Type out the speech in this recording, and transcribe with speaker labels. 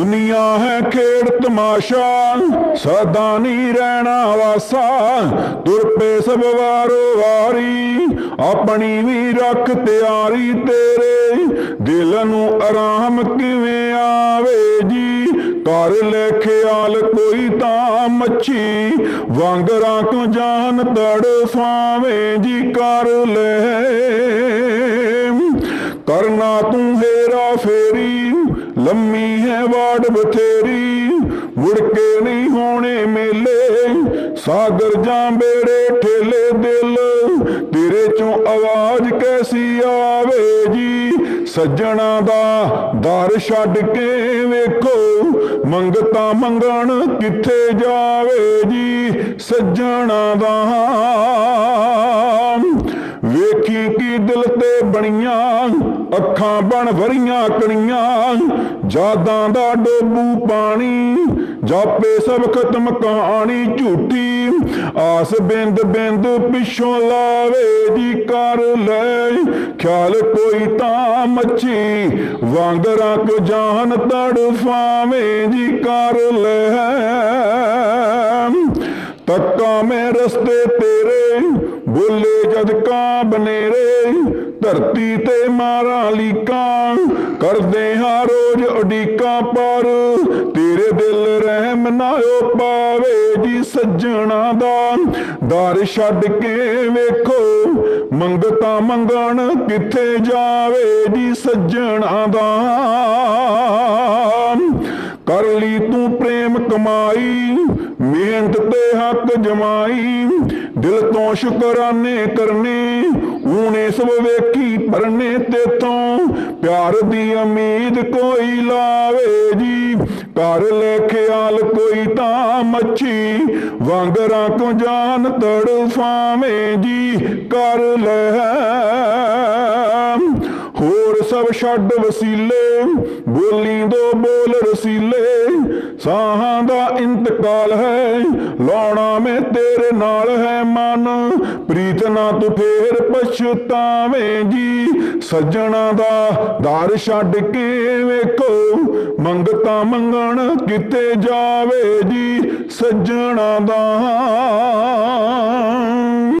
Speaker 1: ਦੁਨੀਆ ਹੈ ਖੇਡ ਤਮਾਸ਼ਾ, ਸਦਾ ਨਹੀਂ ਰਹਿਣਾ ਵਾਸਾ, ਤੁਰ ਪੇ ਸਭ ਵਾਰੋ ਵਾਰੀ, ਆਪਣੀ ਵੀ ਰੱਖ ਤਿਆਰੀ ਤੇਰੇ, ਦਿਲ ਨੂੰ ਆਰਾਮ ਕਿਵੇਂ ਆਵੇ ਜੀ? ਕਰ ਲੈ ਖਿਆਲ ਕੋਈ ਤਾਂ ਮੱਛੀ ਵਾਂਗਰਾਂ ਤੋਂ ਜਾਨ ਤੜਫਾਵੇਂ ਜੀ ਕਰ ਲੈ। ਕਰਨਾ ਤੂੰ ਹੇਰਾ ਫੇਰੀ ਲੰਮੀ ਹੈ ਵਾੜ ਬਥੇਰੀ, ਮੁੜ ਕੇ ਨਹੀਂ ਹੋਣੇ ਮੇਲੇ। ਸਾਗਰ ਜਾਂ ਬੇੜੇ ਠੇਲੇ ਦਿਲ, ਤੇਰੇ ਚੋਂ ਆਵਾਜ਼ ਕੈਸੀ ਆਵੇ ਜੀ? ਸੱਜਣਾ ਦਾ ਦਰ ਛੱਡ ਕੇ ਵੇਖੋ, ਮੰਗਤਾ ਮੰਗਣ ਕਿੱਥੇ ਜਾਵੇ ਜੀ? ਸੱਜਣਾ ਦਾ ਵੇਖੀ ਕੀ ਦਿਲ ਤੇ ਬਣੀਆਂ? ਅੱਖਾਂ ਬਣ ਵਰੀਆਂ ਕਣੀਆਂ। ਜਾਦਾਂ ਦਾ ਡੋਬੂ ਪਾਣੀ, ਜਾਪੇ ਸਭ ਖਤਮ ਕਹਾਣੀ ਝੂਠੀ। ਆਸ ਬਿੰਦ ਬਿੰਦ ਪਿੱਛੋਂ ਲਾਵੇ ਜੀ ਕਰ ਲੈ। ਖਿਆਲ ਕੋਈ ਤਾਂ ਮੱਛੀ ਵਾਂਗਰਾਂ ਕੋ ਜਾਨ ਤੜਫਾਵੇਂ ਜੀ ਕਰ ਲੈ। ਤੱਕਾ ਰਸਤੇ ਤੇਰੇ, ਬੋਲੇ ਜਦ ਕਾਂ ਬਨੇਰੇ, ਧਰਤੀ ਤੇ ਮਾਰਾਂ ਲੀਕਾਂ, ਕਰਦੇ ਹਾਂ ਰੋਜ਼ ਉਡੀਕਾਂ ਪਰ, ਤੇਰੇ ਦਿਲ ਰਹਿਮ ਨਾ ਓ ਪਾਵੇ ਜੀ ਸੱਜਣਾ ਦਾ। ਦਰ ਛੱਡ ਕੇ ਵੇਖੋ ਮੰਗਤਾ ਮੰਗਣ ਕਿੱਥੇ ਜਾਵੇ ਜੀ ਸੱਜਣਾ ਦਾ। ਕਮਾਈ ਮਿਹਨਤ ਤੇ ਹੱਕ ਜਮਾਈ, ਦਿਲ ਤੋਂ ਸ਼ੁਕਰਾਨੇ ਕਰਨੇ ਊਣੇ ਸਭ ਵੇਖੀ ਪਰਨੇ ਤੇਤੋਂ ਪਿਆਰ ਦੀ ਉਮੀਦ ਕੋਈ ਲਾਵੇ ਜੀ ਕਰ ਲੈ ਖਿਆਲ ਕੋਈ ਤਾਂ ਮੱਛੀ, ਵਾਂਗਰਾਂ ਕੋ ਜਾਨ ਤੜਫਾਵੇਂ ਜੀ ਕਰ ਲੈ ਹੋਰ ਛੱਡ ਵਸੀਲੇ, ਬੋਲੀ ਦੋ ਬੋਲ ਰਸੀਲੇ। ਸਾਹਾਂ ਦਾ ਇੰਤਕਾਲ ਹੈ, ਲਾਉਣਾ ਮੈਂ ਤੇਰੇ ਨਾਲ ਹੈ ਮਨ। ਪ੍ਰੀਤ ਨਾ ਤੂੰ ਫੇਰ ਪਛਤਾਵੇਂ ਜੀ। ਸੱਜਣਾ ਦਾ ਦਰ ਛੱਡ ਕੇ ਵੇਖੋ, ਮੰਗਤਾ ਮੰਗਣ ਕਿਤੇ ਜਾਵੇ ਜੀ। ਸੱਜਣਾ ਦਾ